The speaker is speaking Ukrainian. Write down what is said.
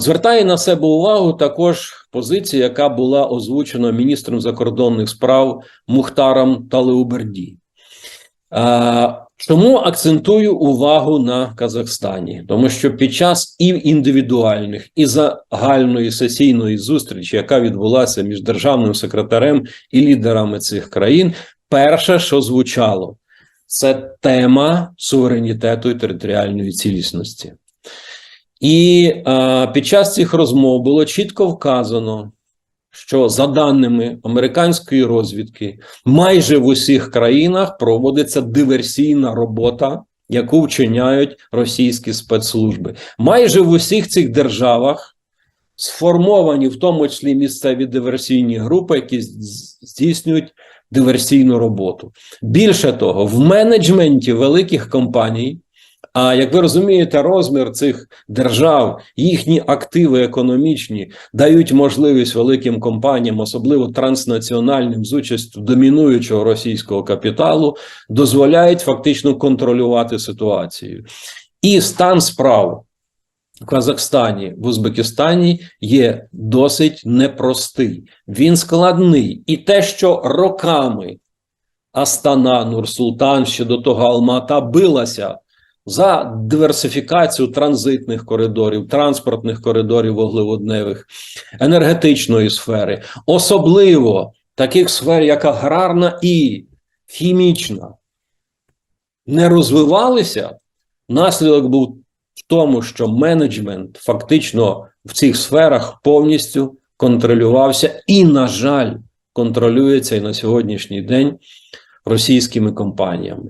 Звертає на себе увагу також позиція, яка була озвучена міністром закордонних справ Мухтаром Талеуберді. Чому акцентую увагу на Казахстані? Тому що під час і індивідуальних, і загальної сесійної зустрічі, яка відбулася між державним секретарем і лідерами цих країн, перше, що звучало, це тема суверенітету і територіальної цілісності. І е, під час цих розмов було чітко вказано, що за даними американської розвідки, майже в усіх країнах проводиться диверсійна робота, яку вчиняють російські спецслужби. Майже в усіх цих державах сформовані, в тому числі місцеві диверсійні групи, які здійснюють диверсійну роботу. Більше того, в менеджменті великих компаній. А як ви розумієте, розмір цих держав, їхні активи економічні дають можливість великим компаніям, особливо транснаціональним, з участю домінуючого російського капіталу, дозволяють фактично контролювати ситуацію. І стан справ в Казахстані, в Узбекистані є досить непростий. Він складний. І те, що роками Астана, Нур-Султан, ще до того Алмата билася за диверсифікацію транзитних коридорів, транспортних коридорів вуглеводневих, енергетичної сфери, особливо таких сфер, як аграрна і хімічна, не розвивалися. Наслідок був в тому, що менеджмент фактично в цих сферах повністю контролювався і, на жаль, контролюється і на сьогоднішній день російськими компаніями.